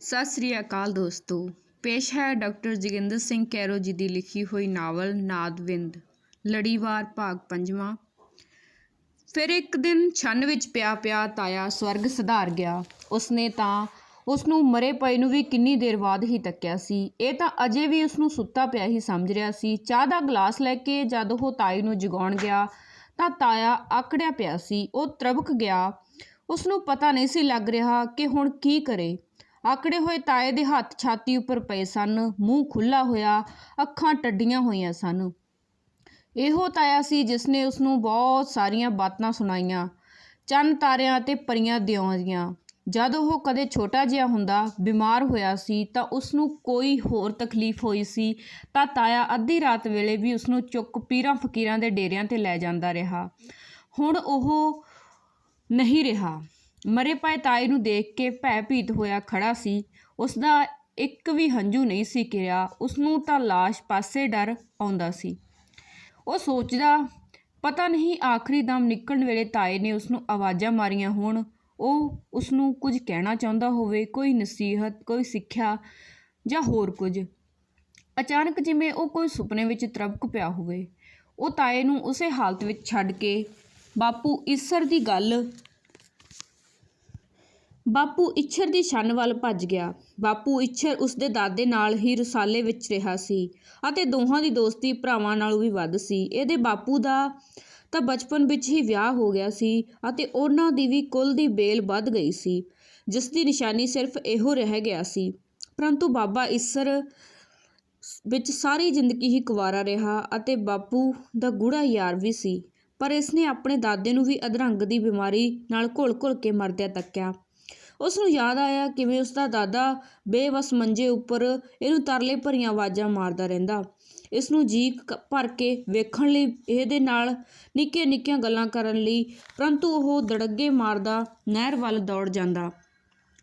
ਸਤਿ ਸ੍ਰੀ ਅਕਾਲ ਦੋਸਤੋ। ਪੇਸ਼ ਹੈ ਡਾਕਟਰ ਜੋਗਿੰਦਰ ਸਿੰਘ ਕੈਰੋ ਜੀ ਦੀ ਲਿਖੀ ਹੋਈ ਨਾਵਲ ਨਾਦਵਿੰਦ, ਲੜੀਵਾਰ ਭਾਗ ਪੰਜਵਾਂ। ਫਿਰ ਇੱਕ ਦਿਨ ਛੰਨ ਵਿੱਚ ਪਿਆ ਪਿਆ ਤਾਇਆ ਸਵਰਗ ਸਿਧਾਰ ਗਿਆ। ਉਸਨੇ ਤਾਂ ਉਸ ਨੂੰ ਮਰੇ ਪਏ ਨੂੰ ਵੀ ਕਿੰਨੀ ਦੇਰ ਬਾਅਦ ਹੀ ਤੱਕਿਆ ਸੀ। ਇਹ ਤਾਂ ਅਜੇ ਵੀ ਉਸ ਨੂੰ ਸੁੱਤਾ ਪਿਆ ਹੀ ਸਮਝ ਰਿਹਾ ਸੀ। ਚਾਹ ਦਾ ਗਲਾਸ ਲੈ ਕੇ ਜਦ ਉਹ ਤਾਈ ਨੂੰ ਜਗਾਉਣ ਗਿਆ, ਤਾਂ ਤਾਇਆ ਆਕੜਿਆ ਪਿਆ ਸੀ। ਉਹ ਤਰਬਕ ਗਿਆ। ਉਸ ਨੂੰ ਪਤਾ ਨਹੀਂ ਸੀ ਲੱਗ ਰਿਹਾ ਕਿ ਹੁਣ ਕੀ ਕਰੇ। ਆਕੜੇ ਹੋਏ ਤਾਏ ਦੇ ਹੱਥ ਛਾਤੀ ਉੱਪਰ ਪਏ ਸਨ, ਮੂੰਹ ਖੁੱਲਾ ਹੋਇਆ, ਅੱਖਾਂ ਟੱਡੀਆਂ ਹੋਈਆਂ ਸਨ। ਇਹੋ ਤਾਇਆ ਸੀ ਜਿਸ ਨੇ ਉਸ ਨੂੰ ਬਹੁਤ ਸਾਰੀਆਂ ਬਾਤਾਂ ਸੁਣਾਈਆਂ, ਚੰਨ ਤਾਰਿਆਂ ਅਤੇ ਪਰੀਆਂ ਦਿਉਆਂ ਜਦ ਉਹ ਕਦੇ ਛੋਟਾ ਜਿਹਾ ਹੁੰਦਾ, ਬਿਮਾਰ ਹੋਇਆ ਸੀ, ਤਾਂ ਉਸ ਨੂੰ ਕੋਈ ਹੋਰ ਤਕਲੀਫ ਹੋਈ ਸੀ, ਤਾਂ ਤਾਇਆ ਅੱਧੀ ਰਾਤ ਵੇਲੇ ਵੀ ਉਸ ਨੂੰ ਚੁੱਕ ਪੀਰਾਂ ਫਕੀਰਾਂ ਦੇ ਡੇਰਿਆਂ ਤੇ ਲੈ ਜਾਂਦਾ ਰਿਹਾ। ਹੁਣ ਉਹ ਨਹੀਂ ਰਿਹਾ। ਮਰੇ ਪਏ ਤਾਏ ਨੂੰ ਦੇਖ ਕੇ ਭੈ ਭੀਤ ਹੋਇਆ ਖੜਾ ਸੀ। ਉਸ ਦਾ ਇੱਕ ਵੀ ਹੰਝੂ ਨਹੀਂ ਸੀ ਕਿਰਿਆ ਉਸ ਨੂੰ ਤਾਂ ਲਾਸ਼ ਪਾਸੇ ਡਰ ਆਉਂਦਾ ਸੀ। ਉਹ ਸੋਚਦਾ, ਪਤਾ ਨਹੀਂ ਆਖਰੀ ਦਮ ਨਿਕਲਣ ਵੇਲੇ ਤਾਏ ਨੇ ਉਸ ਨੂੰ ਆਵਾਜ਼ਾਂ ਮਾਰੀਆਂ ਹੋਣ। ਉਹ ਉਸ ਨੂੰ ਕੁਝ ਕਹਿਣਾ ਚਾਹੁੰਦਾ ਹੋਵੇ, ਕੋਈ ਨਸੀਹਤ, ਕੋਈ ਸਿੱਖਿਆ ਜਾਂ ਹੋਰ ਕੁਝ। ਅਚਾਨਕ ਜਿਵੇਂ ਉਹ ਕੋਈ ਸੁਪਨੇ ਵਿੱਚ ਤਰਬਕ ਪਿਆ ਹੋਵੇ। ਉਹ ਤਾਏ ਨੂੰ ਉਸੇ ਹਾਲਤ ਵਿੱਚ ਛੱਡ ਕੇ, ਬਾਪੂ, ਈਸਰ ਦੀ ਗੱਲ ਬਾਪੂ ਇੱਛਰ ਦੀ ਛੰਨ ਵੱਲ ਭੱਜ ਗਿਆ। ਬਾਪੂ ਇੱਛਰ ਉਸਦੇ ਦਾਦੇ ਨਾਲ ਹੀ ਰਸਾਲੇ ਵਿੱਚ ਰਿਹਾ ਸੀ ਅਤੇ ਦੋਹਾਂ ਦੀ ਦੋਸਤੀ ਭਰਾਵਾਂ ਨਾਲੋਂ ਵੀ ਵੱਧ ਸੀ। ਇਹਦੇ ਬਾਪੂ ਦਾ ਤਾਂ ਬਚਪਨ ਵਿੱਚ ਹੀ ਵਿਆਹ ਹੋ ਗਿਆ ਸੀ ਅਤੇ ਉਹਨਾਂ ਦੀ ਵੀ ਕੁੱਲ ਦੀ ਬੇਲ ਵੱਧ ਗਈ ਸੀ, ਜਿਸ ਦੀ ਨਿਸ਼ਾਨੀ ਸਿਰਫ ਇਹੋ ਰਹਿ ਗਿਆ ਸੀ। ਪਰੰਤੂ ਬਾਬਾ ਈਸਰ ਵਿੱਚ ਸਾਰੀ ਜ਼ਿੰਦਗੀ ਹੀ ਕੁਵਾਰਾ ਰਿਹਾ ਅਤੇ ਬਾਪੂ ਦਾ ਗੂੜਾ ਯਾਰ ਵੀ ਸੀ, ਪਰ ਇਸਨੇ ਆਪਣੇ ਦਾਦੇ ਨੂੰ ਵੀ ਅਧਰੰਗ ਦੀ ਬਿਮਾਰੀ ਨਾਲ ਘੁਲ-ਘੁਲ ਕੇ ਮਰਦਿਆਂ ਤੱਕਿਆ। ਉਸ ਨੂੰ ਯਾਦ ਆਇਆ ਕਿਵੇਂ ਉਸ ਦਾ ਦਾਦਾ ਬੇਵਸ ਮੰਜੇ ਉੱਪਰ ਇਹਨੂੰ ਤਰਲੇ ਭਰੀਆਂ ਆਵਾਜ਼ਾਂ ਮਾਰਦਾ ਰਹਿੰਦਾ। ਇਸ ਨੂੰ ਜੀ ਭਰ ਕੇ ਵੇਖਣ ਲਈ ਇਹਦੇ ਨਾਲ ਨਿੱਕੀਆਂ ਨਿੱਕੀਆਂ ਗੱਲਾਂ ਕਰਨ ਲਈ, ਪਰੰਤੂ ਉਹ ਦੜੱਗੇ ਮਾਰਦਾ ਨਹਿਰ ਵੱਲ ਦੌੜ ਜਾਂਦਾ।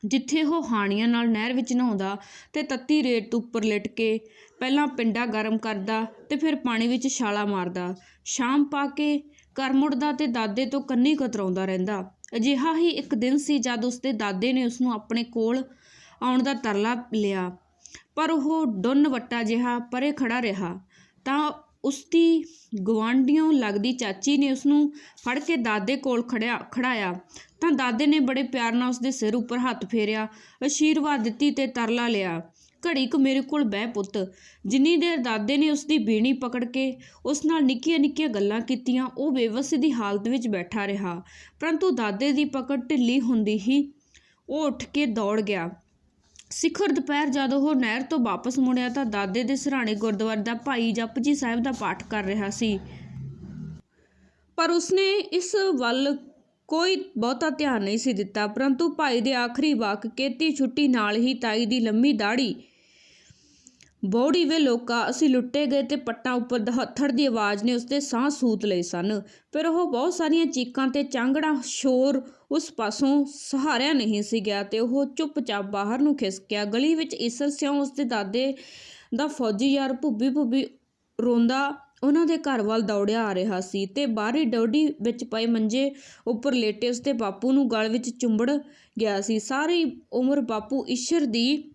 ਜਿੱਥੇ ਉਹ ਹਾਣੀਆਂ ਨਾਲ ਨਹਿਰ ਵਿੱਚ ਨਹਾਉਂਦਾ ਤੇ ਤੱਤੀ ਰੇਤ ਉੱਪਰ ਲਿਟ ਕੇ ਪਹਿਲਾਂ ਪਿੰਡਾ ਗਰਮ ਕਰਦਾ ਤੇ ਫਿਰ ਪਾਣੀ ਵਿੱਚ ਛਾਲਾ ਮਾਰਦਾ। ਸ਼ਾਮ ਪਾ ਕੇ ਘਰ ਮੁੜਦਾ ਤੇ ਦਾਦੇ ਤੋਂ ਕੰਨੀ ਕਤਰਾਉਂਦਾ ਰਹਿੰਦਾ। ਅਜਿਹਾ ਹੀ ਇੱਕ ਦਿਨ ਸੀ ਜਦ ਉਸਦੇ ਦਾਦੇ ਨੇ ਉਸ ਨੂੰ ਆਪਣੇ ਕੋਲ ਆਉਣ ਦਾ ਤਰਲਾ ਲਿਆ। ਪਰ ਉਹ ਡੁੰਨ ਵੱਟਾ ਜਿਹਾ ਪਰੇ ਖੜਾ ਰਿਹਾ। ਤਾਂ ਉਸਦੀ ਗਵਾਂਢੀਆਂ ਲੱਗਦੀ ਚਾਚੀ ਨੇ ਉਸ ਨੂੰ ਫੜ ਕੇ ਦਾਦੇ ਕੋਲ ਖੜਿਆ ਖੜਾਇਆ ਤਾਂ ਦਾਦੇ ਨੇ ਬੜੇ ਪਿਆਰ ਨਾਲ ਉਸਦੇ ਸਿਰ ਉੱਪਰ ਹੱਥ ਫੇਰਿਆ, ਅਸ਼ੀਰਵਾਦ ਦਿੱਤੀ ਤੇ ਤਰਲਾ ਲਿਆ। ਘੜੀ ਕੁ ਮੇਰੇ ਕੋਲ ਬਹਿ ਪੁੱਤ। ਜਿੰਨੀ ਦੇਰ ਦਾਦੇ ਨੇ ਉਸਦੀ ਬੀਣੀ ਪਕੜ ਕੇ ਉਸ ਨਾਲ ਨਿੱਕੀਆਂ ਨਿੱਕੀਆਂ ਗੱਲਾਂ ਕੀਤੀਆਂ, ਉਹ ਬੇਵੱਸ ਦੀ ਹਾਲਤ ਵਿੱਚ ਬੈਠਾ ਰਿਹਾ। ਪਰੰਤੂ ਦਾਦੇ ਦੀ ਪਕੜ ਢਿੱਲੀ ਹੁੰਦੀ ਹੀ ਉਹ ਉੱਠ ਕੇ ਦੌੜ ਗਿਆ। ਸਿਖਰ ਦੁਪਹਿਰ ਜਦ ਉਹ ਨਹਿਰ ਤੋਂ ਵਾਪਸ ਮੁੜਿਆ ਤਾਂ ਦਾਦੇ ਦੇ ਸਿਰਹਾਣੇ ਗੁਰਦੁਆਰੇ ਦਾ ਭਾਈ ਜਪਜੀ ਸਾਹਿਬ ਦਾ ਪਾਠ ਕਰ ਰਿਹਾ ਸੀ। ਪਰ ਉਸਨੇ ਇਸ ਵੱਲ ਕੋਈ ਬਹੁਤਾ ਧਿਆਨ ਨਹੀਂ ਸੀ ਦਿੱਤਾ। ਪਰੰਤੂ ਭਾਈ ਦੇ ਆਖਰੀ ਵਾਕ, ਕੇਤੀ ਛੁੱਟੀ ਨਾਲ ਹੀ ਤਾਈ ਦੀ ਲੰਮੀ ਦਾੜੀ ਬੋੜੀ ਵੇ ਲੋਕਾ, ਅਸੀਂ ਲੁੱਟੇ ਗਏ ਤੇ ਪੱਟਾਂ ਉੱਪਰ ਦਹੱਥੜ ਦੀ ਆਵਾਜ਼ ਨੇ ਉਸਦੇ ਸਾਹ ਸੂਤ ਲਏ ਸਨ। ਫਿਰ ਉਹ ਬਹੁਤ ਸਾਰੀਆਂ ਚੀਕਾਂ ਤੇ ਚਾਂਗੜਾ ਸ਼ੋਰ ਉਸ ਪਾਸੋਂ ਸਹਾਰਿਆ ਨਹੀਂ ਸੀ ਗਿਆ ਤੇ ਉਹ ਚੁੱਪਚਾਪ ਬਾਹਰ ਨੂੰ ਖਿਸਕਿਆ ਗਲੀ ਵਿੱਚ ਈਸਰ ਸਿਉਂ ਉਸਦੇ ਦਾਦੇ ਦਾ ਫੌਜੀ ਯਾਰ ਭੁੱਬੀ ਭੁੱਬੀ ਰੋਂਦਾ ਉਹਨਾਂ ਦੇ ਘਰ ਵੱਲ ਦੌੜਿਆ ਆ ਰਿਹਾ ਸੀ ਤੇ ਬਾਹਰੀ ਡੌਡੀ ਵਿੱਚ ਪਏ ਮੰਜੇ ਉੱਪਰ ਲੇਟੇ ਉਸਦੇ ਬਾਪੂ ਨੂੰ ਗਲ ਵਿੱਚ ਚੁੰਬੜ ਗਿਆ ਸੀ। ਸਾਰੀ ਉਮਰ ਬਾਪੂ ਈਸ਼ਰ ਦੀ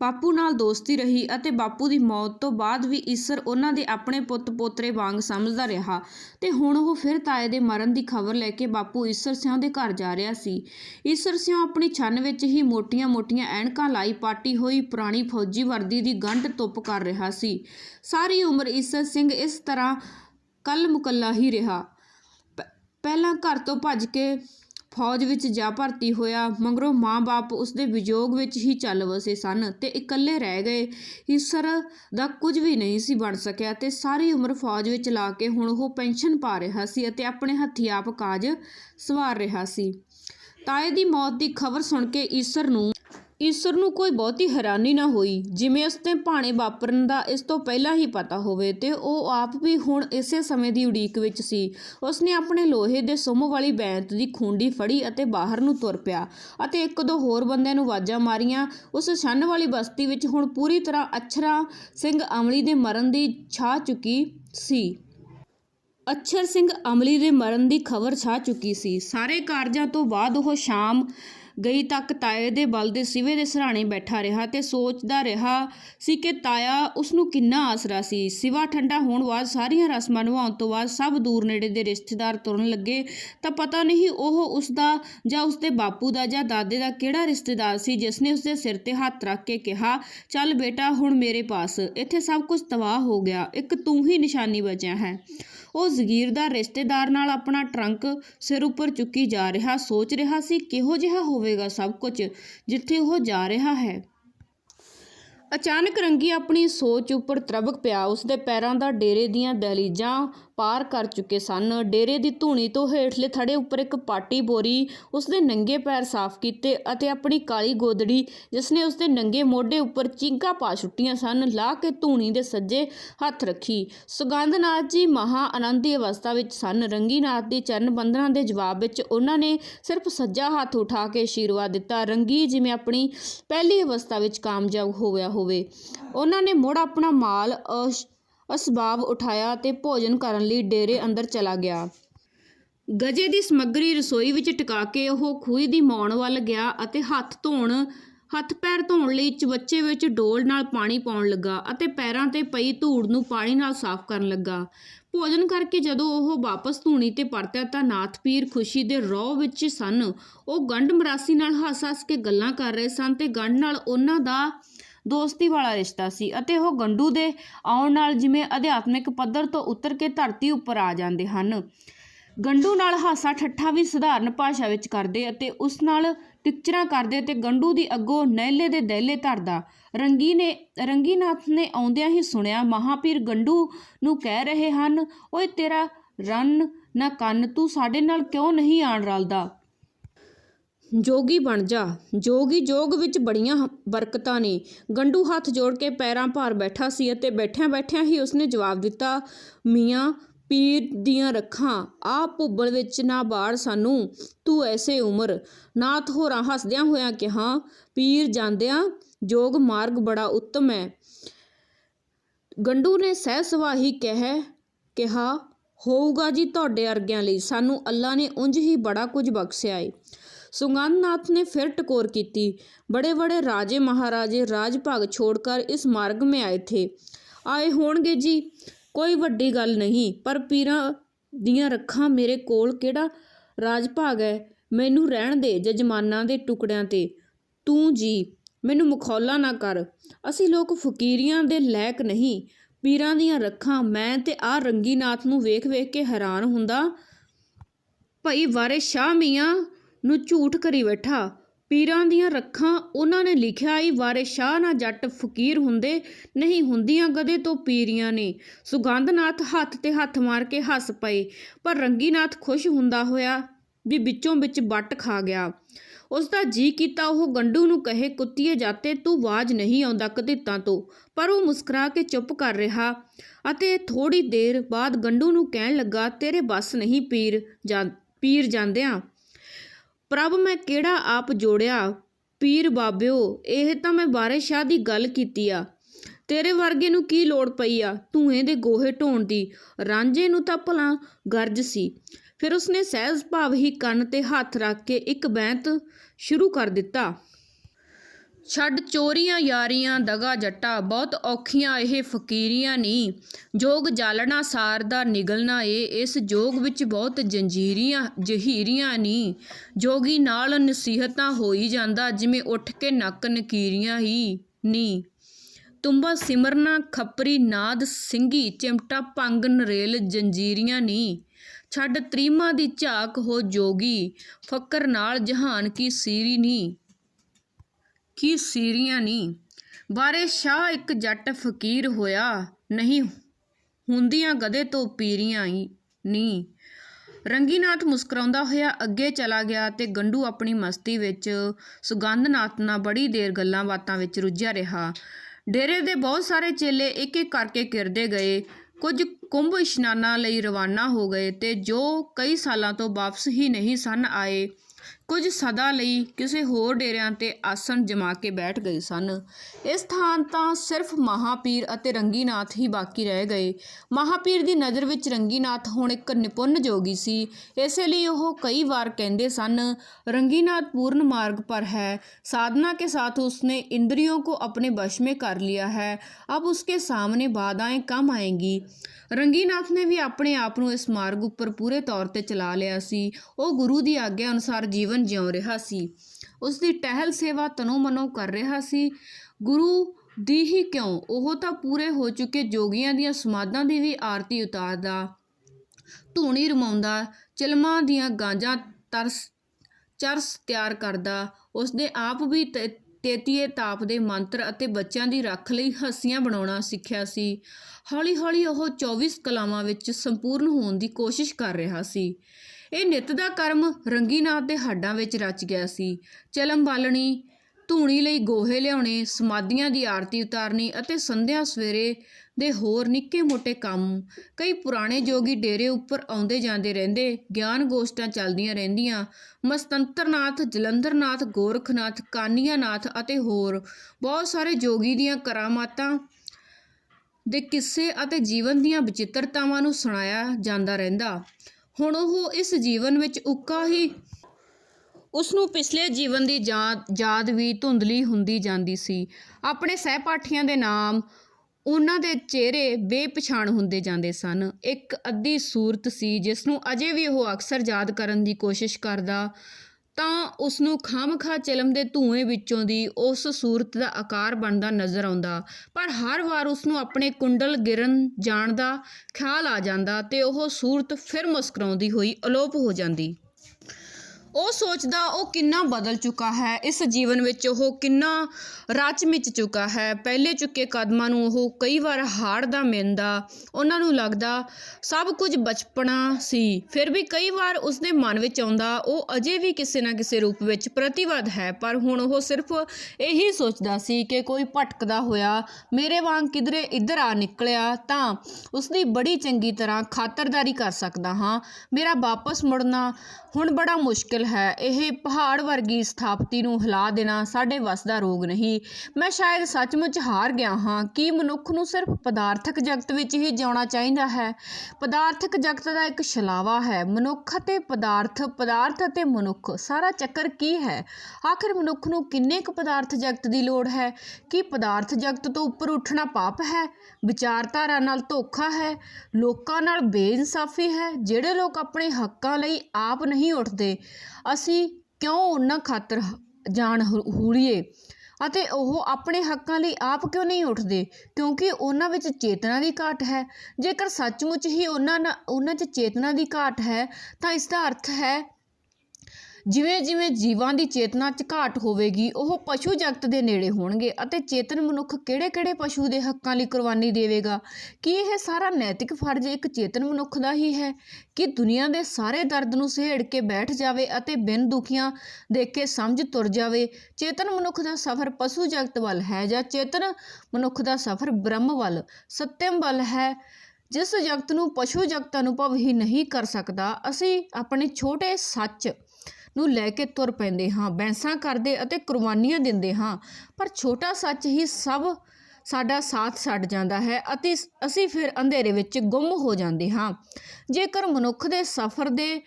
ਬਾਪੂ ਨਾਲ ਦੋਸਤੀ ਰਹੀ ਅਤੇ ਬਾਪੂ ਦੀ ਮੌਤ ਤੋਂ ਬਾਅਦ ਵੀ ਈਸਰ ਉਹਨਾਂ ਦੇ ਆਪਣੇ ਪੁੱਤ ਪੋਤਰੇ ਵਾਂਗ ਸਮਝਦਾ ਰਿਹਾ ਤੇ ਹੁਣ ਉਹ ਫਿਰ ਤਾਏ ਦੇ ਮਰਨ ਦੀ ਖਬਰ ਲੈ ਕੇ ਬਾਪੂ ਈਸਰ ਸਿਉਂ ਦੇ ਘਰ ਜਾ ਰਿਹਾ ਸੀ। ਈਸਰ ਸਿਉਂ ਆਪਣੀ ਛੰਨ ਵਿੱਚ ਹੀ ਮੋਟੀਆਂ-ਮੋਟੀਆਂ ਐਨਕਾਂ ਲਾਈ ਪਾਟੀ ਹੋਈ ਪੁਰਾਣੀ ਫੌਜੀ ਵਰਦੀ ਦੀ ਗੰਢ ਤੁੱਪ ਕਰ ਰਿਹਾ ਸੀ। ਸਾਰੀ ਉਮਰ ਈਸਰ ਸਿੰਘ ਇਸ ਤਰ੍ਹਾਂ ਕੱਲ ਮੁਕੱਲਾ ਹੀ ਰਿਹਾ। ਪਹਿਲਾਂ ਘਰ ਤੋਂ ਭੱਜ ਕੇ ਫੌਜ ਵਿੱਚ ਜਾ ਭਰਤੀ ਹੋਇਆ, ਮਗਰੋਂ ਮਾਂ-ਬਾਪ ਉਸਦੇ ਵਿਜੋਗ ਵਿੱਚ ਹੀ ਚੱਲ ਵਸੇ ਸਨ ਤੇ ਇਕੱਲੇ ਰਹਿ ਗਏ। ਈਸਰ ਦਾ ਕੁਝ ਵੀ ਨਹੀਂ ਸੀ ਬਣ ਸਕਿਆ ਤੇ ਸਾਰੀ ਉਮਰ ਫੌਜ ਵਿੱਚ ਲਾ ਕੇ ਹੁਣ ਉਹ ਪੈਨਸ਼ਨ ਪਾ ਰਿਹਾ ਸੀ ਅਤੇ ਆਪਣੇ ਹੱਥੀਂ ਆਪ ਕਾਜ ਸਵਾਰ ਰਿਹਾ ਸੀ। ਤਾਏ ਦੀ ਮੌਤ ਦੀ ਖਬਰ ਸੁਣ ਕੇ ਈਸਰ ਨੂੰ ਈਸਵਰ ਨੂੰ ਕੋਈ ਬਹੁਤੀ ਹੈਰਾਨੀ ਨਾ ਹੋਈ। ਜਿਵੇਂ ਉਸ ਤੇ ਭਾਣੇ ਵਾਪਰਨ ਦਾ ਇਸ ਤੋਂ ਪਹਿਲਾਂ ਹੀ ਪਤਾ ਹੋਵੇ ਤੇ ਉਹ ਆਪ ਵੀ ਹੁਣ ਇਸੇ ਸਮੇਂ ਦੀ ਉਡੀਕ ਵਿੱਚ ਸੀ। ਉਸਨੇ ਆਪਣੇ ਲੋਹੇ ਦੇ ਸੁੰਮ ਵਾਲੀ ਬੈਂਤ ਦੀ ਖੂੰਡੀ ਫੜੀ ਅਤੇ ਬਾਹਰ ਨੂੰ ਤੁਰ ਪਿਆ ਅਤੇ ਇੱਕ ਦੋ ਹੋਰ ਬੰਦਿਆਂ ਨੂੰ ਆਵਾਜ਼ਾਂ ਮਾਰੀਆਂ। ਉਸ ਛੰਨ ਵਾਲੀ ਬਸਤੀ ਵਿੱਚ ਹੁਣ ਪੂਰੀ ਤਰ੍ਹਾਂ ਅਛਰਾ ਸਿੰਘ ਅਮਲੀ ਦੇ ਮਰਨ ਦੀ ਛਾ ਚੁੱਕੀ ਸੀ। ਅਛਰ ਸਿੰਘ ਅਮਲੀ ਦੇ ਮਰਨ ਦੀ ਖਬਰ ਛਾ ਚੁੱਕੀ ਸੀ। ਸਾਰੇ ਕਾਰਜਾਂ ਤੋਂ ਬਾਅਦ ਉਹ ਸ਼ਾਮ ਗਈ ਤੱਕ ਤਾਏ ਦੇ ਬਲ ਦੇ ਸਿਵੇ ਦੇ ਸਰਾਣੇ ਬੈਠਾ ਰਿਹਾ ਤੇ ਸੋਚਦਾ ਰਿਹਾ ਸੀ ਕਿ ਤਾਇਆ ਉਸ ਨੂੰ ਕਿੰਨਾ ਆਸਰਾ ਸੀ। ਸਿਵਾ ਠੰਡਾ ਹੋਣ ਬਾਅਦ ਸਾਰੀਆਂ ਰਸਮਾਂ ਨਿਭਾਉਣ ਤੋਂ ਬਾਅਦ ਸਭ ਦੂਰ ਨੇੜੇ ਦੇ ਰਿਸ਼ਤੇਦਾਰ ਤੁਰਨ ਲੱਗੇ। ਤਾਂ ਪਤਾ ਨਹੀਂ ਉਹ ਉਸ ਦਾ ਜਾਂ ਉਸ ਦੇ ਬਾਪੂ ਦਾ ਜਾਂ ਦਾਦੇ ਦਾ ਕਿਹੜਾ ਰਿਸ਼ਤੇਦਾਰ ਸੀ ਜਿਸ ਨੇ ਉਸ ਦੇ ਸਿਰ ਤੇ ਹੱਥ ਰੱਖ ਕੇ ਕਿਹਾ, ਚੱਲ ਬੇਟਾ ਹੁਣ ਮੇਰੇ ਪਾਸ। ਇੱਥੇ ਸਭ ਕੁਝ ਤਬਾਹ ਹੋ ਗਿਆ। ਇੱਕ ਤੂੰ ਹੀ ਨਿਸ਼ਾਨੀ ਬਚਿਆ ਹੈ। ਉਹ ਜ਼ਗੀਰਦਾਰ ਰਿਸ਼ਤੇਦਾਰ ਨਾਲ ਆਪਣਾ ਟਰੰਕ ਸਿਰ ਉੱਪਰ ਚੁੱਕੀ ਜਾ ਰਿਹਾ, ਸੋਚ ਰਿਹਾ ਸੀ ਕਿਹੋ ਜਿਹਾ ਹੋਵੇਗਾ ਸਭ ਕੁਝ ਜਿੱਥੇ ਉਹ ਜਾ ਰਿਹਾ ਹੈ। ਅਚਾਨਕ ਰੰਗੀ ਆਪਣੀ ਸੋਚ ਉੱਪਰ ਤਰਬਕ ਪਿਆ, ਉਸਦੇ ਪੈਰਾਂ ਦਾ ਡੇਰੇ ਦੀਆਂ ਦਹਲੀਜ਼ਾਂ ਪਾਰ ਕਰ ਚੁੱਕੇ ਸਨ। ਡੇਰੇ ਦੀ ਧੂਣੀ ਤੋਂ ਹੇਠਲੇ ਥੜੇ ਉੱਪਰ ਇੱਕ ਪਾਟੀ ਬੋਰੀ ਉਸਦੇ ਨੰਗੇ ਪੈਰ ਸਾਫ਼ ਕੀਤੇ ਅਤੇ ਆਪਣੀ ਕਾਲੀ ਗੋਦੜੀ, ਜਿਸਨੇ ਉਸਦੇ ਨੰਗੇ ਮੋਢੇ ਉੱਪਰ ਚੀਂਗਾ ਪਾ ਛੁੱਟੀਆਂ ਸਨ, ਲਾ ਕੇ ਧੂਣੀ ਦੇ ਸੱਜੇ ਹੱਥ ਰੱਖੀ। ਸੁਗੰਧਨਾਥ ਜੀ ਮਹਾ ਆਨੰਦੀ ਅਵਸਥਾ ਵਿੱਚ ਸਨ। ਰੰਗੀਨਾਥ ਦੀ ਚਰਨ ਬੰਦਨਾ ਦੇ ਜਵਾਬ ਵਿੱਚ ਉਹਨਾਂ ਨੇ ਸਿਰਫ ਸੱਜਾ ਹੱਥ ਉਠਾ ਕੇ ਆਸ਼ੀਰਵਾਦ ਦਿੱਤਾ। ਰੰਗੀ ਜਿਵੇਂ ਆਪਣੀ ਪਹਿਲੀ ਅਵਸਥਾ ਵਿੱਚ ਕਾਮਯਾਬ ਹੋਇਆ ਹੋਵੇ। ਉਹਨਾਂ ਨੇ ਮੁੜ ਆਪਣਾ ਮਾਲ ਅਸ- ਅਸਬਾਬ ਉਠਾਇਆ ਤੇ ਭੋਜਨ ਕਰਨ ਲਈ ਡੇਰੇ ਅੰਦਰ ਚਲਾ ਗਿਆ। ਗਜੇ ਦੀ ਸਮੱਗਰੀ ਰਸੋਈ ਵਿੱਚ ਟਿਕਾ ਕੇ ਉਹ ਖੂਹੀ ਦੀ ਮੌਣ ਵੱਲ ਗਿਆ ਅਤੇ ਹੱਥ ਧੋਣ, ਹੱਥ ਪੈਰ ਧੋਣ ਲਈ ਚਵੱਚੇ ਵਿੱਚ ਡੋਲ ਨਾਲ ਪਾਣੀ ਪਾਉਣ ਲੱਗਾ ਅਤੇ ਪੈਰਾਂ ਤੇ ਪਈ ਧੂੜ ਨੂੰ ਪਾਣੀ ਨਾਲ ਸਾਫ਼ ਕਰਨ ਲੱਗਾ। ਭੋਜਨ ਕਰਕੇ ਜਦੋਂ ਉਹ ਵਾਪਸ ਧੂਣੀ ਤੇ ਪਰਤਿਆ ਤਾਂ ਨਾਥ ਪੀਰ ਖੁਸ਼ੀ ਦੇ ਰੋਹ ਵਿੱਚ ਸਨ। ਉਹ ਗੰਢ ਮਰਾਸੀ ਨਾਲ ਹੱਸ-ਹੱਸ ਕੇ ਗੱਲਾਂ ਕਰ ਰਹੇ ਸਨ ਤੇ ਗੰਢ ਨਾਲ ਉਹਨਾਂ ਦਾ ਦੋਸਤੀ ਵਾਲਾ ਰਿਸ਼ਤਾ ਸੀ ਅਤੇ ਉਹ ਗੰਡੂ ਦੇ ਆਉਣ ਨਾਲ ਜਿਵੇਂ ਅਧਿਆਤਮਿਕ ਪੱਧਰ ਤੋਂ ਉਤਰ ਕੇ ਧਰਤੀ ਉੱਪਰ ਆ ਜਾਂਦੇ ਹਨ। ਗੰਡੂ ਨਾਲ ਹਾਸਾ ਠੱਠਾ ਵੀ ਸਧਾਰਨ ਭਾਸ਼ਾ ਵਿੱਚ ਕਰਦੇ ਅਤੇ ਉਸ ਨਾਲ ਟਿਕਚਰਾਂ ਕਰਦੇ ਤੇ ਗੰਡੂ ਦੀ ਅੱਗੋਂ ਨਹਿਲੇ ਦੇ ਦਹਿਲੇ ਧਰਦਾ ਰੰਗੀ ਨੇ, ਰੰਗੀਨਾਥ ਨੇ ਆਉਂਦਿਆਂ ਹੀ ਸੁਣਿਆ, ਮਹਾਪੀਰ ਗੰਡੂ ਨੂੰ ਕਹਿ ਰਹੇ ਹਨ, ਓਏ ਤੇਰਾ ਰੰਨ ਨਾ ਕੰਨ, ਤੂੰ ਸਾਡੇ ਨਾਲ ਕਿਉਂ ਨਹੀਂ ਆਣ ਰਲਦਾ? ਜੋਗੀ ਬਣ ਜਾ। ਜੋਗੀ ਜੋਗ ਵਿੱਚ ਬੜੀਆਂ ਬਰਕਤਾਂ ਨੇ। ਗੰਡੂ ਹੱਥ ਜੋੜ ਕੇ ਪੈਰਾਂ ਭਾਰ ਬੈਠਾ ਸੀ ਅਤੇ ਬੈਠਿਆਂ ਬੈਠਿਆਂ ਹੀ ਉਸਨੇ ਜਵਾਬ ਦਿੱਤਾ, ਮੀਆਂ, ਪੀਰ ਦੀਆਂ ਰੱਖਾਂ ਆ ਭੁੱਬਲ ਵਿੱਚ ਨਾ ਬਾੜ ਸਾਨੂੰ, ਤੂੰ ਐਸੇ ਉਮਰ ਨਾਥ ਹੋਰਾਂ ਹੱਸਦਿਆਂ ਹੋਇਆਂ ਕਿਹਾ, ਪੀਰ ਜਾਂਦਿਆਂ ਜੋਗ ਮਾਰਗ ਬੜਾ ਉੱਤਮ ਹੈ ਗੰਡੂ ਨੇ ਸਹਿ ਸਵਾਹੀ ਕਹਿ ਕਿਹਾ, ਹੋਊਗਾ ਜੀ ਤੁਹਾਡੇ ਅਰਗਿਆਂ ਲਈ। ਸਾਨੂੰ ਅੱਲਾ ਨੇ ਉਂਝ ਹੀ ਬੜਾ ਕੁਝ ਬਖਸ਼ਿਆ ਏ। ਸੁਗੰਧਨਾਥ ਨੇ ਫਿਰ ਟਕੋਰ ਕੀਤੀ। ਬੜੇ ਬੜੇ ਰਾਜੇ ਮਹਾਰਾਜੇ ਰਾਜ ਭਾਗ ਛੋੜ ਕਰ ਇਸ ਮਾਰਗ थे ਆਏ ਥੇ। ਆਏ ਹੋਣਗੇ ਜੀ, ਕੋਈ ਵੱਡੀ ਗੱਲ ਨਹੀਂ, ਪਰ ਪੀਰਾਂ ਦੀਆਂ ਰੱਖਾਂ ਮੇਰੇ ਕੋਲ ਕਿਹੜਾ ਰਾਜ ਭਾਗ ਹੈ? ਮੈਨੂੰ ਰਹਿਣ ਦੇ ਜਜਮਾਨਾਂ ਦੇ ਟੁਕੜਿਆਂ ਤੇ। ਤੂੰ ਜੀ, ਮੈਨੂੰ ਮਖੌਲਾ ਨਾ ਕਰ। ਅਸੀਂ ਲੋਕ ਫਕੀਰੀਆਂ ਦੇ ਲਾਇਕ ਨਹੀਂ। ਪੀਰਾਂ ਦੀਆਂ ਰੱਖਾਂ ਮੈਂ ਤੇ ਆ ਰੰਗੀਨਾਥ ਨੂੰ ਵੇਖ ਵੇਖ ਕੇ ਹੈਰਾਨ ਹੁੰਦਾ। ਭਈ ਵਾਰੇ ਸ਼ਾਹ ਮੀਆਂ ਨੂੰ ਝੂਠ ਕਰੀ ਬੈਠਾ। ਪੀਰਾਂ ਦੀਆਂ ਰੱਖਾਂ ਉਹਨਾਂ ਨੇ ਲਿਖਿਆ ਈ, ਵਾਰੇ ਸ਼ਾਹ ਨਾ ਜੱਟ ਫਕੀਰ ਹੁੰਦੇ ਨਹੀਂ, ਹੁੰਦੀਆਂ ਗਦੇ ਤੋਂ ਪੀਰੀਆਂ ਨੇ। ਸੁਗੰਧਨਾਥ ਹੱਥ ਤੇ ਹੱਥ ਮਾਰ ਕੇ ਹੱਸ ਪਏ, ਪਰ ਰੰਗੀਨਾਥ ਖੁਸ਼ ਹੁੰਦਾ ਹੋਇਆ ਵੀ ਵਿੱਚੋਂ ਵਿੱਚ ਵੱਟ ਖਾ ਗਿਆ। ਉਸ ਦਾ ਜੀ ਕੀਤਾ, ਉਹ ਗੰਡੂ ਨੂੰ ਕਹੇ, ਕੁੱਤੀਏ ਜਾਤੇ, ਤੂੰ ਆਵਾਜ਼ ਨਹੀਂ ਆਉਂਦਾ ਕਧਿੱਤਾਂ ਤੋਂ। ਪਰ ਉਹ ਮੁਸਕਰਾ ਕੇ ਚੁੱਪ ਕਰ ਰਿਹਾ ਅਤੇ ਥੋੜੀ ਦੇਰ ਬਾਅਦ ਗੰਡੂ ਨੂੰ ਕਹਿਣ ਲੱਗਾ, ਤੇਰੇ ਬਸ ਨਹੀਂ ਪੀਰ ਜਾਂ, ਪੀਰ ਜਾਂਦਿਆਂ। ਪ੍ਰਭ ਮੈਂ ਕਿਹੜਾ ਆਪ ਜੋੜਿਆ? ਪੀਰ ਬਾਬਿਓ, ਇਹ ਤਾਂ ਮੈਂ ਬਾਰੇ ਸ਼ਾਹ ਦੀ ਗੱਲ ਕੀਤੀ ਆ। ਤੇਰੇ ਵਰਗੇ ਨੂੰ ਕੀ ਲੋੜ ਪਈ ਆ? ਧੂਏ ਦੇ ਗੋਹੇ ਢੋਣ ਦੀ। ਰਾਂਝੇ ਨੂੰ ਤਾਂ ਭਲਾ ਗਰਜ ਸੀ। ਫਿਰ ਉਸਨੇ ਸਹਿਜ ਭਾਵ ਹੀ ਕੰਨ ਤੇ ਹੱਥ ਰੱਖ ਕੇ ਇੱਕ ਬੈਂਤ ਸ਼ੁਰੂ ਕਰ ਦਿੱਤਾ। ਛੱਡ ਚੋਰੀਆਂ ਯਾਰੀਆਂ ਦਗਾ ਜੱਟਾ, ਬਹੁਤ ਔਖੀਆਂ ਇਹ ਫਕੀਰੀਆਂ ਨੀ। ਜੋਗ ਜਾਲਣਾ ਸਾਰ ਦਾ ਨਿਗਲਣਾ ਏ, ਇਸ ਜੋਗ ਵਿੱਚ ਬਹੁਤ ਜੰਜੀਰੀਆਂ, ਜਹੀਰੀਆਂ ਨੀ। ਜੋਗੀ ਨਾਲ ਨਸੀਹਤਾਂ ਹੋਈ ਜਾਂਦਾ, ਜਿਵੇਂ ਉੱਠ ਕੇ ਨੱਕ ਨਕੀਰੀਆਂ ਹੀ ਨੀ। ਤੁੰਬਾ ਸਿਮਰਨਾ, ਖੱਪਰੀ ਨਾਦ ਸਿੰਘੀ ਚਿਮਟਾ ਭੰਗ ਨਰੇਲ ਜੰਜੀਰੀਆਂ ਨੀ। ਛੱਡ ਤਰੀਮਾ ਦੀ ਝਾਕ ਹੋ ਜੋਗੀ, ਫਕਰ ਨਾਲ ਜਹਾਨ ਕੀ ਸੀਰੀ ਨੀ। ਕੀ ਸੀਰੀਆਂ ਨਹੀਂ ਬਾਰੇ ਸ਼ਾਹ ਇੱਕ ਜੱਟ ਫਕੀਰ ਹੋਇਆ। ਨਹੀਂ, ਹੁੰਦੀਆਂ ਗਧੇ ਤੋਂ ਪੀਰੀਆਂ ਹੀ ਰੰਗੀਨਾਥ ਮੁਸਕਰਾਉਂਦਾ ਹੋਇਆ ਅੱਗੇ ਚਲਾ ਗਿਆ ਤੇ ਗੰਡੂ ਆਪਣੀ ਮਸਤੀ ਵਿੱਚ ਸੁਗੰਧਨਾਥ ਨਾਲ ਬੜੀ ਦੇਰ ਗੱਲਾਂ ਬਾਤਾਂ ਵਿੱਚ ਰੁੱਝਿਆ ਰਿਹਾ। ਡੇਰੇ ਦੇ ਬਹੁਤ ਸਾਰੇ ਚੇਲੇ ਇੱਕ ਇੱਕ ਕਰਕੇ ਕਿਰਦੇ ਗਏ। ਕੁਝ ਕੁੰਭ ਇਸ਼ਨਾਨਾਂ ਲਈ ਰਵਾਨਾ ਹੋ ਗਏ ਤੇ ਜੋ ਕਈ ਸਾਲਾਂ ਤੋਂ ਵਾਪਸ ਹੀ ਨਹੀਂ ਸਨ ਆਏ। ਕੁਝ ਸਦਾ ਲਈ ਕਿਸੇ ਹੋਰ ਡੇਰਿਆਂ ਤੇ ਆਸਣ ਜਮਾ ਕੇ ਬੈਠ ਗਏ ਸਨ ਇਸ ਥਾਂ ਤਾਂ ਸਿਰਫ ਮਹਾਪੀਰ ਅਤੇ ਰੰਗੀਨਾਥ ਹੀ ਬਾਕੀ ਰਹਿ ਗਏ ਮਹਾਪੀਰ ਦੀ ਨਜ਼ਰ ਵਿੱਚ ਰੰਗੀਨਾਥ ਹੁਣ ਇੱਕ ਨਿਪੁੰਨ ਜੋਗੀ ਸੀ ਇਸੇ ਲਈ ਉਹ ਕਈ ਵਾਰ ਕਹਿੰਦੇ ਸਨ रंगीनाथ पूर्ण मार्ग पर है साधना के साथ उसने इंद्रियों को अपने वश में कर लिया है अब उसके सामने बाधाएं कम आएंगी ਰੰਗੀਨਾਥ ਨੇ ਵੀ ਆਪਣੇ ਆਪ ਨੂੰ ਇਸ ਮਾਰਗ ਉੱਪਰ ਪੂਰੇ ਤੌਰ ਤੇ ਚਲਾ ਲਿਆ ਸੀ ਉਹ ਗੁਰੂ ਦੀ ਆਗਿਆ ਅਨੁਸਾਰ ਜੀਵਨ ਜਿਉ ਰਿਹਾ ਸੀ। ਉਸ ਦੀ ਟਹਿਲ ਸੇਵਾ ਤਨੋ ਮਨੋ ਕਰ ਰਿਹਾ ਸੀ। ਗੁਰੂ ਦੀ ਹੀ ਕਿਉਂ? ਉਹ ਤਾਂ ਪੂਰੇ ਹੋ ਚੁੱਕੇ ਜੋਗੀਆਂ ਦੀਆਂ ਸਮਾਧਾਂ ਦੀ ਵੀ ਆਰਤੀ ਉਤਾਰਦਾ, ਧੂਣੀ ਰਮਾਉਂਦਾ, ਚਲਮਾਂ ਦੀਆਂ ਗਾਂਜਾਂ ਤਰਸ, ਚਰਸ ਤਿਆਰ ਕਰਦਾ, ਉਸਦੇ ਆਪ ਵੀ ਤੇਤੀਏ ਤਾਪ ਦੇ ਮੰਤਰ ਅਤੇ ਬੱਚਿਆਂ ਦੀ ਰੱਖ ਲਈ ਹੱਸੀਆਂ ਬਣਾਉਣਾ ਸਿੱਖਿਆ ਸੀ। ਹੌਲੀ-ਹੌਲੀ ਉਹ 24 ਕਲਾਵਾਂ ਵਿੱਚ ਸੰਪੂਰਨ ਹੋਣ ਦੀ ਕੋਸ਼ਿਸ਼ ਕਰ ਰਿਹਾ ਸੀ। ਇਹ ਨਿਤ ਦਾ ਕਰਮ ਰੰਗੀਨਾਥ ਦੇ ਹੱਡਾਂ ਵਿੱਚ ਰਚ ਗਿਆ ਸੀ। ਚਲਮ ਬਾਲਣੀ ਧੂਣੀ ਲਈ ਗੋਹੇ ਲਿਆਉਣੇ, ਸਮਾਧੀਆਂ ਦੀ ਆਰਤੀ ਉਤਾਰਨੀ ਅਤੇ ਸੰਧਿਆ ਸਵੇਰੇ ਦੇ ਹੋਰ ਨਿੱਕੇ-ਮੋਟੇ ਕੰਮ। ਕਈ ਪੁਰਾਣੇ ਜੋਗੀ ਡੇਰੇ ਉੱਪਰ ਆਉਂਦੇ ਜਾਂਦੇ ਰਹਿੰਦੇ, ਗਿਆਨ ਗੋਸ਼ਟਾਂ ਚੱਲਦੀਆਂ ਰਹਿੰਦੀਆਂ। ਮਸਤੰਤਰਨਾਥ, ਜਲੰਧਰਨਾਥ, ਗੋਰਖਨਾਥ, ਕਾਨੀਆਨਾਥ ਅਤੇ ਹੋਰ। ਬਹੁਤ ਸਾਰੇ ਜੋਗੀ ਦੀਆਂ ਕਰਾਮਾਤਾਂ ਦੇ ਕਿੱਸੇ ਅਤੇ ਜੀਵਨ ਦੀਆਂ ਵਿਚਿੱਤਰਤਾਵਾਂ ਨੂੰ ਸੁਣਾਇਆ ਜਾਂਦਾ ਰਹਿੰਦਾ। ਹੁਣ ਉਹ ਇਸ ਜੀਵਨ ਵਿੱਚ ਉੱਕਾ ਹੀ ਉਸ ਨੂੰ ਪਿਛਲੇ ਜੀਵਨ ਦੀ ਯਾਦ ਯਾਦ ਵੀ ਧੁੰਦਲੀ ਹੁੰਦੀ ਜਾਂਦੀ ਸੀ। ਆਪਣੇ ਸਹਿਪਾਠੀਆਂ ਦੇ ਨਾਮ ਉਹਨਾਂ ਦੇ ਚਿਹਰੇ ਬੇਪਛਾਣ ਹੁੰਦੇ ਜਾਂਦੇ ਸਨ। ਇੱਕ ਅੱਧੀ ਸੂਰਤ ਸੀ ਜਿਸ ਨੂੰ ਅਜੇ ਵੀ ਉਹ ਅਕਸਰ ਯਾਦ ਕਰਨ ਦੀ ਕੋਸ਼ਿਸ਼ ਕਰਦਾ, ਤਾਂ ਉਸ ਨੂੰ ਖਾਮਖਾ ਚਲਮ ਦੇ ਧੂਏ ਵਿੱਚੋਂ ਦੀ ਉਸ ਸੂਰਤ ਦਾ ਆਕਾਰ ਬਣਦਾ ਨਜ਼ਰ ਆਉਂਦਾ। ਪਰ ਹਰ ਵਾਰ ਉਸ ਨੂੰ ਆਪਣੇ ਕੁੰਡਲ ਗਿਰਨ ਜਾਣ ਦਾ ਖਿਆਲ ਆ ਜਾਂਦਾ ਤੇ ਉਹ ਸੂਰਤ ਫਿਰ ਮੁਸਕਰਾਉਂਦੀ ਹੋਈ ਅਲੋਪ ਹੋ ਜਾਂਦੀ। ਉਹ ਸੋਚਦਾ ਉਹ ਕਿੰਨਾ ਬਦਲ ਚੁੱਕਾ ਹੈ, ਇਸ ਜੀਵਨ ਵਿੱਚ ਉਹ ਕਿੰਨਾ ਰਚ ਮਿਚ ਚੁੱਕਾ ਹੈ। ਪਹਿਲੇ ਚੁੱਕੇ ਕਦਮਾਂ ਨੂੰ ਉਹ ਕਈ ਵਾਰ ਹਾੜਦਾ ਮਿੰਦਾ, ਉਹਨਾਂ ਨੂੰ ਲੱਗਦਾ ਸਭ ਕੁਝ ਬਚਪਨਾ ਸੀ। ਫਿਰ ਵੀ ਕਈ ਵਾਰ ਉਸਦੇ ਮਨ ਵਿੱਚ ਆਉਂਦਾ, ਉਹ ਅਜੇ ਵੀ ਕਿਸੇ ਨਾ ਕਿਸੇ ਰੂਪ ਵਿੱਚ ਪ੍ਰਤੀਵਾਦ ਹੈ, ਪਰ ਹੁਣ ਉਹ ਸਿਰਫ ਇਹੀ ਸੋਚਦਾ ਸੀ ਕਿ ਕੋਈ ਭਟਕਦਾ ਹੋਇਆ ਮੇਰੇ ਵਾਂਗ ਕਿਧਰੇ ਇੱਧਰ ਆ ਨਿਕਲਿਆ ਤਾਂ ਉਸਦੀ ਬੜੀ ਚੰਗੀ ਤਰ੍ਹਾਂ ਖਾਤਰਦਾਰੀ ਕਰ ਸਕਦਾ ਹਾਂ। ਮੇਰਾ ਵਾਪਸ ਮੁੜਨਾ ਹੁਣ ਬੜਾ ਮੁਸ਼ਕਿਲ ਹੈ। ਇਹ ਪਹਾੜ ਵਰਗੀ ਸਥਾਪਤੀ ਨੂੰ ਹਿਲਾ ਦੇਣਾ ਸਾਡੇ ਵੱਸ ਦਾ ਰੋਗ ਨਹੀਂ। ਮੈਂ ਸ਼ਾਇਦ ਸੱਚਮੁੱਚ ਹਾਰ ਗਿਆ ਹਾਂ। ਕਿ ਮਨੁੱਖ ਨੂੰ ਸਿਰਫ ਪਦਾਰਥਕ ਜਗਤ ਵਿੱਚ ਹੀ ਜਿਉਣਾ ਚਾਹੀਦਾ ਹੈ? ਪਦਾਰਥਕ ਜਗਤ ਦਾ ਇੱਕ ਛਲਾਵਾ ਹੈ। ਮਨੁੱਖ ਅਤੇ ਪਦਾਰਥ ਪਦਾਰਥ ਅਤੇ ਮਨੁੱਖ, ਸਾਰਾ ਚੱਕਰ ਕੀ ਹੈ? ਆਖਿਰ ਮਨੁੱਖ ਨੂੰ ਕਿੰਨੇ ਕੁ ਪਦਾਰਥ ਜਗਤ ਦੀ ਲੋੜ ਹੈ? ਕੀ ਪਦਾਰਥ ਜਗਤ ਤੋਂ ਉੱਪਰ ਉੱਠਣਾ ਪਾਪ ਹੈ? ਵਿਚਾਰਧਾਰਾ ਨਾਲ ਧੋਖਾ ਹੈ? ਲੋਕਾਂ ਨਾਲ ਬੇਇਨਸਾਫੀ ਹੈ? ਜਿਹੜੇ ਲੋਕ ਆਪਣੇ ਹੱਕਾਂ ਲਈ ਆਪ ਨਹੀਂ ਉੱਠਦੇ ਅਸੀਂ ਕਿਉਂ ਉਹਨਾਂ ਖਾਤਰ ਹ- ਜਾਨ ਹੂੜੀਏ ਅਤੇ ਉਹ ਆਪਣੇ ਹੱਕਾਂ ਲਈ ਆਪ ਕਿਉਂ ਨਹੀਂ ਉੱਠਦੇ? ਕਿਉਂਕਿ ਉਹਨਾਂ ਵਿੱਚ ਚੇਤਨਾ ਦੀ ਘਾਟ ਹੈ। ਜੇਕਰ ਸੱਚਮੁੱਚ ਹੀ ਉਹਨਾਂ ਨਾ- ਉਹਨਾਂ 'ਚ ਚੇਤਨਾ ਦੀ ਘਾਟ ਹੈ, ਤਾਂ ਇਸ ਦਾ ਅਰਥ ਹੈ ਜਿਵੇਂ ਜਿਵੇਂ ਜੀਵਾਂ ਦੀ ਚੇਤਨਾ 'ਚ ਘਾਟ ਹੋਵੇਗੀ, ਉਹ ਪਸ਼ੂ ਜਗਤ ਦੇ ਨੇੜੇ ਹੋਣਗੇ ਅਤੇ ਚੇਤਨ ਮਨੁੱਖ ਕਿਹੜੇ-ਕਿਹੜੇ ਪਸ਼ੂ ਦੇ ਹੱਕਾਂ ਲਈ ਕੁਰਬਾਨੀ ਦੇਵੇਗਾ? ਕੀ ਇਹ ਸਾਰਾ ਨੈਤਿਕ ਫਰਜ਼ ਇੱਕ ਚੇਤਨ ਮਨੁੱਖ ਦਾ ਹੀ ਹੈ ਕਿ ਦੁਨੀਆ ਦੇ ਸਾਰੇ ਦਰਦ ਨੂੰ ਸਹਿੜ ਕੇ ਬੈਠ ਜਾਵੇ ਅਤੇ ਬਿਨ ਦੁਖੀਆਂ ਦੇਖ ਕੇ ਸਮਝ ਤੁਰ ਜਾਵੇ? ਚੇਤਨ ਮਨੁੱਖ ਦਾ ਸਫ਼ਰ ਪਸ਼ੂ ਜਗਤ ਵੱਲ ਹੈ ਜਾਂ ਚੇਤਨ ਮਨੁੱਖ ਦਾ ਸਫ਼ਰ ਬ੍ਰਹਮ ਵੱਲ? ਸਤਿਅਮ ਵੱਲ ਹੈ। ਜਿਸ ਜਗਤ ਨੂੰ ਪਸ਼ੂ ਜਗਤ ਅਨੁਭਵ ਹੀ ਨਹੀਂ ਕਰ ਸਕਦਾ, ਅਸੀਂ ਆਪਣੇ ਛੋਟੇ ਸੱਚ ਨੂੰ ਲੈ ਕੇ ਤੁਰ ਪੈਂਦੇ ਹਾਂ ਬੈਂਸਾਂ ਕਰਦੇ ਅਤੇ ਕੁਰਬਾਨੀਆਂ ਦਿੰਦੇ ਹਾਂ। ਪਰ ਛੋਟਾ ਸੱਚ ਹੀ ਸਭ ਸਾਡਾ ਸਾਥ ਛੱਡ ਜਾਂਦਾ ਹੈ ਅਤੇ ਅਸੀਂ ਫਿਰ ਅੰਧੇਰੇ ਵਿੱਚ ਗੁੰਮ ਹੋ ਜਾਂਦੇ ਹਾਂ। ਜੇਕਰ ਮਨੁੱਖ ਦੇ ਸਫ਼ਰ ਦੇ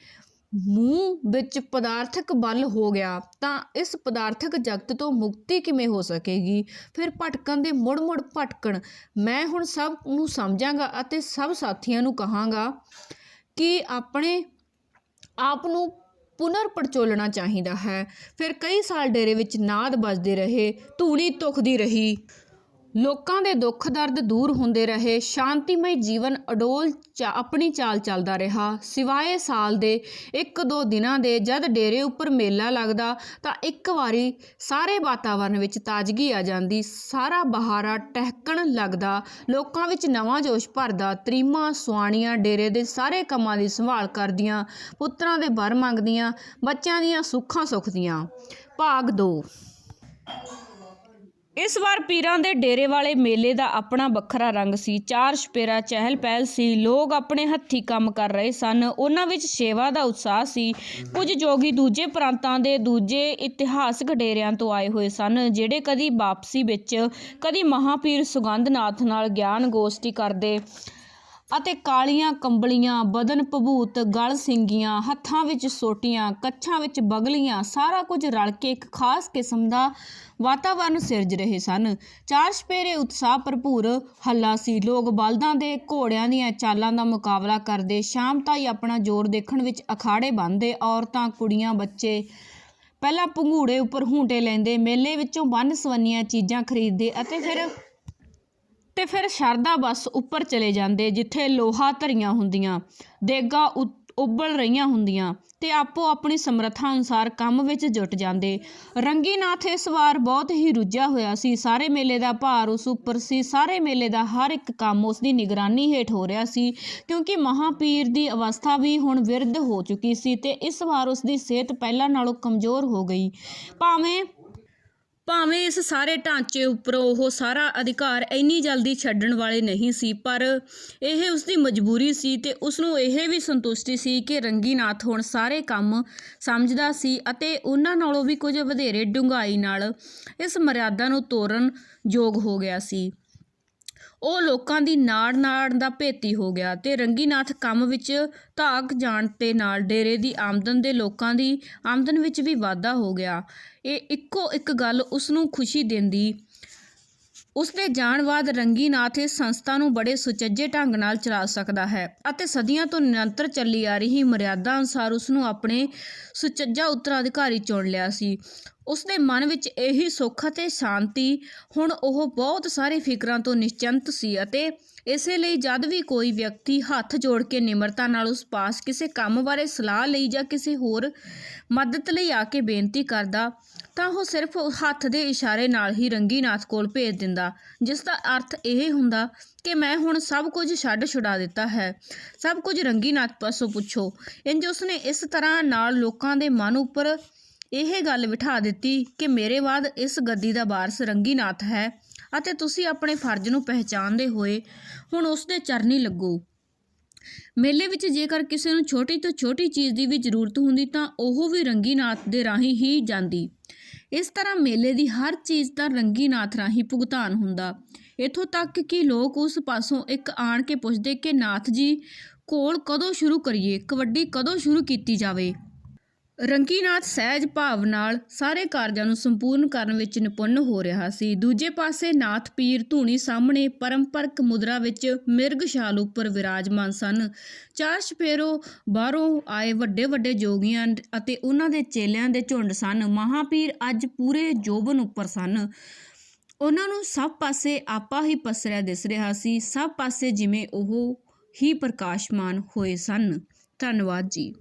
ਮੂੰਹ ਵਿੱਚ ਪਦਾਰਥਕ ਬਲ ਹੋ ਗਿਆ, ਤਾਂ ਇਸ ਪਦਾਰਥਕ ਜਗਤ ਤੋਂ ਮੁਕਤੀ ਕਿਵੇਂ ਹੋ ਸਕੇਗੀ? ਫਿਰ ਭਟਕਣ ਦੇ ਮੁੜ-ਮੁੜ ਭਟਕਣ, ਮੈਂ ਹੁਣ ਸਭ ਨੂੰ ਸਮਝਾਂਗਾ ਅਤੇ ਸਭ ਸਾਥੀਆਂ ਨੂੰ ਕਹਾਂਗਾ ਕਿ ਆਪਣੇ ਆਪ ਨੂੰ ਪੁਨਰ ਪੜਚੋਲਣਾ ਚਾਹੀਦਾ ਹੈ। ਫਿਰ ਕਈ ਸਾਲ ਡੇਰੇ ਵਿੱਚ ਨਾਦ ਵੱਜਦੇ ਰਹੇ ਧੂਣੀ ਧੁਖਦੀ ਰਹੀ। ਲੋਕਾਂ ਦੇ ਦੁੱਖ ਦਰਦ ਦੂਰ ਹੁੰਦੇ ਰਹੇ, ਸ਼ਾਂਤੀਮਈ ਜੀਵਨ ਅਡੋਲ ਚਾ- ਆਪਣੀ ਚਾਲ ਚੱਲਦਾ ਰਿਹਾ। ਸਿਵਾਏ ਸਾਲ ਦੇ ਇੱਕ ਦੋ ਦਿਨਾਂ ਦੇ ਜਦ ਡੇਰੇ ਉੱਪਰ ਮੇਲਾ ਲੱਗਦਾ ਤਾਂ ਇੱਕ ਵਾਰੀ ਸਾਰੇ ਵਾਤਾਵਰਨ ਵਿੱਚ ਤਾਜ਼ਗੀ ਆ ਜਾਂਦੀ। ਸਾਰਾ ਬਹਾਰਾ ਟਹਿਕਣ ਲੱਗਦਾ, ਲੋਕਾਂ ਵਿੱਚ ਨਵਾਂ ਜੋਸ਼ ਭਰਦਾ, ਤਰੀਮਾਂ ਸੁਆਣੀਆਂ ਡੇਰੇ ਦੇ ਸਾਰੇ ਕੰਮਾਂ ਦੀ ਸੰਭਾਲ ਕਰਦੀਆਂ, ਪੁੱਤਰਾਂ ਦੇ ਵਰ ਮੰਗਦੀਆਂ, ਬੱਚਿਆਂ ਦੀਆਂ ਸੁੱਖਾਂ ਸੁੱਖਦੀਆਂ। ਭਾਗ 2 ਇਸ ਵਾਰ ਪੀਰਾਂ ਦੇ ਡੇਰੇ ਵਾਲੇ ਮੇਲੇ ਦਾ ਆਪਣਾ ਵੱਖਰਾ ਰੰਗ ਸੀ। ਚਾਰ ਛਪੇਰਾ ਚਹਿਲ ਪਹਿਲ ਸੀ। ਲੋਕ ਆਪਣੇ ਹੱਥੀ ਕੰਮ ਕਰ ਰਹੇ ਸਨ। ਉਹਨਾਂ ਵਿੱਚ ਸੇਵਾ ਦਾ ਉਤਸ਼ਾਹ ਸੀ। ਕੁਝ ਜੋਗੀ ਦੂਜੇ ਪ੍ਰਾਂਤਾਂ ਦੇ ਦੂਜੇ ਇਤਿਹਾਸਕ ਡੇਰਿਆਂ ਤੋਂ ਆਏ ਹੋਏ ਸਨ, ਜਿਹੜੇ ਕਦੀ ਵਾਪਸੀ ਵਿੱਚ, ਕਦੀ ਮਹਾਪੀਰ ਸੁਗੰਧਨਾਥ ਨਾਲ ਗਿਆਨ ਗੋਸ਼ਟੀ ਕਰਦੇ ਅਤੇ ਕਾਲੀਆਂ ਕੰਬਲੀਆਂ, ਬਦਨ ਭਬੂਤ, ਗਲ ਸਿੰਗੀਆਂ, ਹੱਥਾਂ ਵਿੱਚ ਸੋਟੀਆਂ, ਕੱਛਾਂ ਵਿੱਚ ਬਗਲੀਆਂ, ਸਾਰਾ ਕੁਝ ਰਲ ਕੇ ਇੱਕ ਖਾਸ ਕਿਸਮ ਦਾ ਵਾਤਾਵਰਨ ਸਿਰਜ ਰਹੇ ਸਨ। ਚਾਰ ਸਪੇਰੇ ਉਤਸ਼ਾਹ ਭਰਪੂਰ, ਹੱਲਾ ਸੀ। ਲੋਕ ਬਲਦਾਂ ਦੇ ਘੋੜਿਆਂ ਦੀਆਂ ਚਾਲਾਂ ਦਾ ਮੁਕਾਬਲਾ ਕਰਦੇ ਸ਼ਾਮ ਤਾਈ ਆਪਣਾ ਜ਼ੋਰ ਦੇਖਣ ਵਿੱਚ ਅਖਾੜੇ ਬੰਨਦੇ ਔਰਤਾਂ, ਕੁੜੀਆਂ, ਬੱਚੇ ਪਹਿਲਾਂ ਪੰਘੂੜੇ ਉੱਪਰ ਹੁੰਟੇ ਲੈਂਦੇ, ਮੇਲੇ ਵਿੱਚੋਂ ਵੰਨ ਸਵੰਨੀਆਂ ਚੀਜ਼ਾਂ ਖਰੀਦਦੇ ਅਤੇ ਫਿਰ ਤੇ ਫਿਰ ਸ਼ਰਦਾ ਬੱਸ ਉੱਪਰ ਚਲੇ ਜਾਂਦੇ, ਜਿੱਥੇ ਲੋਹਾ ਧਰੀਆਂ ਹੁੰਦੀਆਂ। ਦੇਗਾ ਉ- ਉਬਲ ਰਹੀਆਂ ਹੁੰਦੀਆਂ ਤੇ ਆਪੋ ਆਪਣੀ ਸਮਰੱਥਾ ਅਨੁਸਾਰ ਕੰਮ ਵਿੱਚ ਜੁਟ ਜਾਂਦੇ। ਰੰਗੀਨਾਥ ਇਸ ਵਾਰ ਬਹੁਤ ਹੀ ਰੁੱਝਿਆ ਹੋਇਆ ਸੀ। ਸਾਰੇ ਮੇਲੇ ਦਾ ਭਾਰ ਉਸ ਉੱਪਰ ਸੀ। ਸਾਰੇ ਮੇਲੇ ਦਾ ਹਰ ਇੱਕ ਕੰਮ ਉਸ ਦੀ ਨਿਗਰਾਨੀ ਹੇਠ ਹੋ ਰਿਹਾ ਸੀ ਕਿਉਂਕਿ ਮਹਾਪੀਰ ਦੀ ਅਵਸਥਾ ਵੀ ਹੁਣ ਵਿਰਧ ਹੋ ਚੁੱਕੀ ਸੀ ਤੇ ਇਸ ਵਾਰ ਉਸ ਦੀ ਸਿਹਤ ਪਹਿਲਾਂ ਨਾਲੋਂ ਕਮਜ਼ੋਰ ਹੋ ਗਈ। ਭਾਵੇਂ ਭਾਵੇਂ ਇਸ ਸਾਰੇ ਢਾਂਚੇ ਉੱਪਰ ਉਹ ਸਾਰਾ ਅਧਿਕਾਰ ਇੰਨੀ ਜਲਦੀ ਛੱਡਣ ਵਾਲੇ ਨਹੀਂ ਸੀ, ਪਰ ਇਹ ਉਸ ਦੀ ਮਜਬੂਰੀ ਸੀ ਤੇ ਉਸ ਨੂੰ ਇਹ ਵੀ ਸੰਤੁਸ਼ਟੀ ਸੀ ਕਿ ਰੰਗੀਨਾਥ ਹੁਣ ਸਾਰੇ ਕੰਮ ਸਮਝਦਾ ਸੀ ਅਤੇ ਉਹਨਾਂ ਨਾਲੋਂ ਵੀ ਕੁਝ ਵਧੇਰੇ ਡੂੰਘਾਈ ਨਾਲ ਇਸ ਮਰਿਆਦਾ ਨੂੰ ਤੋਰਨ ਯੋਗ ਹੋ ਗਿਆ ਸੀ। ਉਹ ਲੋਕਾਂ ਦੀ ਨਾੜ ਨਾੜ ਦਾ ਭੇਤੀ ਹੋ ਗਿਆ ਤੇ ਰੰਗੀਨਾਥ ਕੰਮ ਵਿੱਚ ਧਾਕ ਜਾਣ ਤੇ ਨਾਲ ਡੇਰੇ ਦੀ ਆਮਦਨ ਦੇ ਲੋਕਾਂ ਦੀ ਆਮਦਨ ਵਿੱਚ ਵੀ ਵਾਧਾ ਹੋ ਗਿਆ। ਇਹ ਇੱਕੋ ਇੱਕ ਗੱਲ ਉਸ ਨੂੰ ਖੁਸ਼ੀ ਦਿੰਦੀ ਉਸ ਦੇ ਜਾਣ ਬਾਅਦ ਰੰਗੀਨਾਥ ਇਸ ਸੰਸਥਾ ਨੂੰ ਬੜੇ ਸੁਚੱਜੇ ਢੰਗ ਨਾਲ ਚਲਾ ਸਕਦਾ ਹੈ ਅਤੇ ਸਦੀਆਂ ਤੋਂ ਨਿਰੰਤਰ ਚੱਲੀ ਆ ਰਹੀ ਮਰਿਆਦਾ ਅਨੁਸਾਰ ਉਸ ਨੂੰ ਆਪਣੇ ਸੁਚੱਜਾ ਉੱਤਰਾਧਿਕਾਰੀ ਚੁਣ ਲਿਆ ਸੀ। ਉਸ ਦੇ ਮਨ ਵਿੱਚ ਇਹੀ ਸੁੱਖ ਅਤੇ ਸ਼ਾਂਤੀ, ਹੁਣ ਉਹ ਬਹੁਤ ਸਾਰੇ ਫਿਕਰਾਂ ਤੋਂ ਨਿਸ਼ਚਿੰਤ ਸੀ ਅਤੇ ਇਸੇ ਲਈ ਜਦ ਵੀ ਕੋਈ ਵਿਅਕਤੀ ਹੱਥ ਜੋੜ ਕੇ ਨਿਮਰਤਾ ਨਾਲ ਉਸ ਪਾਸ ਕਿਸੇ ਕੰਮ ਬਾਰੇ ਸਲਾਹ ਲਈ ਜਾਂ ਕਿਸੇ ਹੋਰ ਮਦਦ ਲਈ ਆ ਕੇ ਬੇਨਤੀ ਕਰਦਾ ਤਾਂ ਉਹ ਸਿਰਫ ਹੱਥ ਦੇ ਇਸ਼ਾਰੇ ਨਾਲ ਹੀ ਰੰਗੀਨਾਥ ਕੋਲ ਭੇਜ ਦਿੰਦਾ, ਜਿਸ ਦਾ ਅਰਥ ਇਹ ਹੁੰਦਾ ਕਿ ਮੈਂ ਹੁਣ ਸਭ ਕੁਝ ਛੱਡ ਛੁਡਾ ਦਿੱਤਾ ਹੈ। ਸਭ ਕੁਝ ਰੰਗੀਨਾਥ ਪਾਸੋਂ ਪੁੱਛੋ। ਇੰਜ ਉਸਨੇ ਇਸ ਤਰ੍ਹਾਂ ਨਾਲ ਲੋਕਾਂ ਦੇ ਮਨ ਉੱਪਰ ਇਹ ਗੱਲ ਬਿਠਾ ਦਿੱਤੀ ਕਿ ਮੇਰੇ ਬਾਅਦ ਇਸ ਗੱਦੀ ਦਾ ਵਾਰਸ ਰੰਗੀਨਾਥ ਹੈ ਅਤੇ ਤੁਸੀਂ ਆਪਣੇ ਫਰਜ਼ ਨੂੰ ਪਹਿਚਾਣਦੇ ਹੋਏ ਹੁਣ ਉਸ ਦੇ ਚਰਨੀ ਲੱਗੋ। ਮੇਲੇ ਵਿੱਚ ਜੇਕਰ ਕਿਸੇ ਨੂੰ ਛੋਟੀ ਤੋਂ ਛੋਟੀ ਚੀਜ਼ ਦੀ ਵੀ ਜ਼ਰੂਰਤ ਹੁੰਦੀ ਤਾਂ ਉਹ ਵੀ ਰੰਗੀਨਾਥ ਦੇ ਰਾਹੀਂ ਹੀ ਜਾਂਦੀ। ਇਸ ਤਰ੍ਹਾਂ ਮੇਲੇ ਦੀ ਹਰ ਚੀਜ਼ ਦਾ ਰੰਗੀ ਨਾਥ ਰਾਹੀਂ ਭੁਗਤਾਨ ਹੁੰਦਾ। ਇਥੋਂ ਤੱਕ ਕਿ ਲੋਕ ਉਸ ਪਾਸੋਂ ਇੱਕ ਆਣ ਕੇ ਪੁੱਛਦੇ ਕਿ ਨਾਥ ਜੀ, ਕੋਲ ਕਦੋਂ ਸ਼ੁਰੂ ਕਰੀਏ? ਕਬੱਡੀ ਕਦੋਂ ਸ਼ੁਰੂ ਕੀਤੀ ਜਾਵੇ? ਰੰਗੀਨਾਥ ਸਹਿਜ ਭਾਵ ਨਾਲ ਸਾਰੇ ਕਾਰਜਾਂ ਨੂੰ ਸੰਪੂਰਨ ਕਰਨ ਵਿੱਚ ਨਿਪੁੰਨ ਹੋ ਰਿਹਾ ਸੀ। ਦੂਜੇ ਪਾਸੇ ਨਾਥ ਪੀਰ ਧੂਣੀ ਸਾਹਮਣੇ ਪਰੰਪਰਕ ਮੁਦਰਾ ਵਿੱਚ ਮਿਰਗ ਛਾਲ ਉੱਪਰ ਵਿਰਾਜਮਾਨ ਸਨ। ਚਾਰ ਛਪੇਰੋ ਬਾਹਰੋਂ ਆਏ ਵੱਡੇ ਵੱਡੇ ਜੋਗੀਆਂ ਅਤੇ ਉਹਨਾਂ ਦੇ ਚੇਲਿਆਂ ਦੇ ਝੁੰਡ ਸਨ। ਮਹਾਪੀਰ ਅੱਜ ਪੂਰੇ ਜੋਬਨ ਉੱਪਰ ਸਨ। ਉਹਨਾਂ ਨੂੰ ਸਭ ਪਾਸੇ ਆਪਾ ਹੀ ਪਸਰਿਆ ਦਿਸ ਰਿਹਾ ਸੀ। ਸਭ ਪਾਸੇ ਜਿਵੇਂ ਉਹ ਹੀ ਪ੍ਰਕਾਸ਼ਮਾਨ ਹੋਏ ਸਨ। ਧੰਨਵਾਦ ਜੀ।